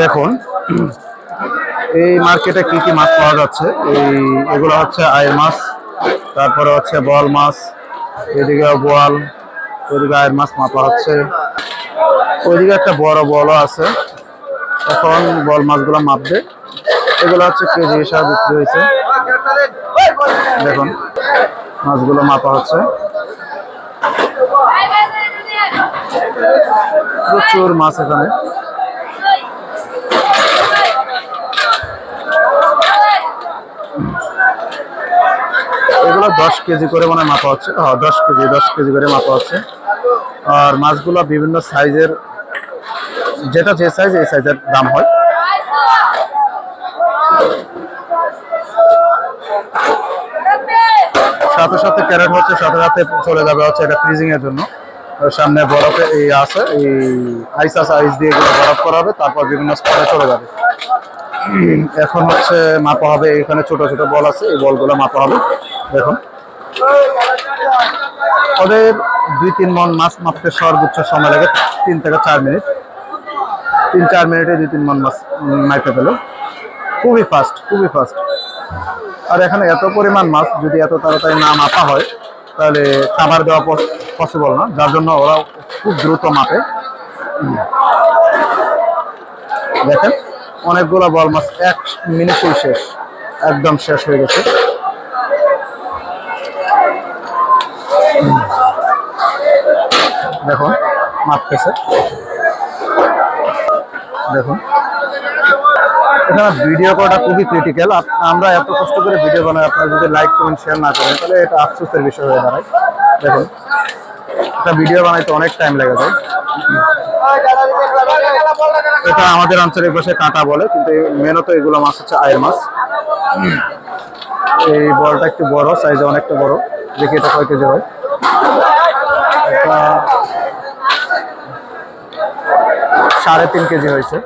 দেখুন, এই মার্কেটে কি কি মাছ পাওয়া যাচ্ছে? এই, এগুলো হচ্ছে আয়ের মাছ, তারপরে হচ্ছে বল মাছ, এদিকে বোয়াল ওইদিকে আয়ের মাছ মাপা হচ্ছে। ওইদিকে একটা বড় বলও আছে। এখন বল মাছগুলো মাপবে। এগুলো হচ্ছে কেজি হিসাবে বিক্রি হয়েছে। দেখুন, মাছগুলো মাপা হচ্ছে। প্রচুর মাছ এখানে এগুলো দশ কেজি করে মানে মাপা হচ্ছে। হ্যাঁ দশ কেজি দশ কেজি করে মাপা হচ্ছে। আর মাছগুলো বিভিন্ন সাইজের, যেটা যে সাইজ এই সাইজের দাম হয়। সাথে সাথে ক্যারেট হচ্ছে, সাথে সাথে চলে যাবে হচ্ছে এটা ফ্রিজিং এর জন্য। সামনে বরফে এই আছে, এই আইস আছে আইস দিয়ে বরফ করা হবে, তারপর বিভিন্ন স্পটে চলে যাবে। এখন হচ্ছে মাপা হবে, এখানে ছোট ছোট বল আছে, এই বলগুলো মাপা হবে। দেখুন। ওদের দুই, তিন মন মাছ মাপতে সর্বোচ্চ সময় লাগে তিন থেকে চার মিনিট। তিন, চার মিনিটে দুই, তিন মন মাছ মাইপে পেল খুবই ফাস্ট খুবই ফাস্ট আর এখানে এত পরিমাণ মাছ, যদি এত তাড়াতাড়ি না মাপা হয়, তাহলে খাবার দেওয়া পসিবল না। যার জন্য ওরা খুব দ্রুত মাপে। দেখেন, অনেকগুলো বল মাছ এক মিনিটেই শেষ, একদম শেষ হয়ে গেছে। দেখুন মাপতেছে দেখুন। এখানে ভিডিও করাটা খুবই ক্রিটিক্যাল আমরা এত কষ্ট করে ভিডিও বানাই, আপনারা যদি লাইক কমেন্ট শেয়ার না করেন, তাহলে এটা আফসোসের বিষয় হয়ে দাঁড়ায়। দেখুন, একটা ভিডিও বানাইতে অনেক টাইম লেগে যায়। এটা আমাদের আঞ্চলিক ভাষায় কাঁটা বলে, কিন্তু মেনত এগুলো মাছ হচ্ছে আয়ের মাছ। এই বলটা একটু বড় সাইজে অনেকটা বড়। দেখি এটা কয় কেজি হয়। এটা সাড়ে তিন কেজি হয়েছে।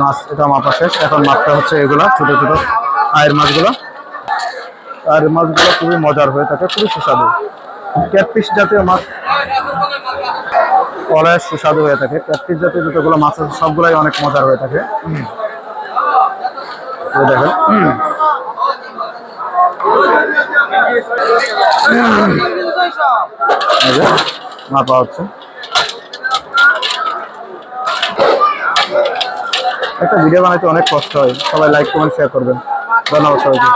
মাছ, এটা মাপা শেষ। এখন মাপটা হচ্ছে এগুলা, ছোট ছোট আয়ের মাছগুলো। আয়ের মাছগুলো খুবই মজার হয়ে থাকে, খুবই সুস্বাদু। ক্যাটফিশ জাতীয় মাছ কলায় সুস্বাদু হয়ে থাকে। ক্যাটফিশ জাতীয় যতগুলো মাছ আছে, সবগুলাই অনেক মজার হয়ে থাকে। দেখেন। হচ্ছে একটা ভিডিও বানাইতে অনেক কষ্ট হয়। সবাই লাইক কমেন্ট শেয়ার করবেন। ধন্যবাদ সবাইকে।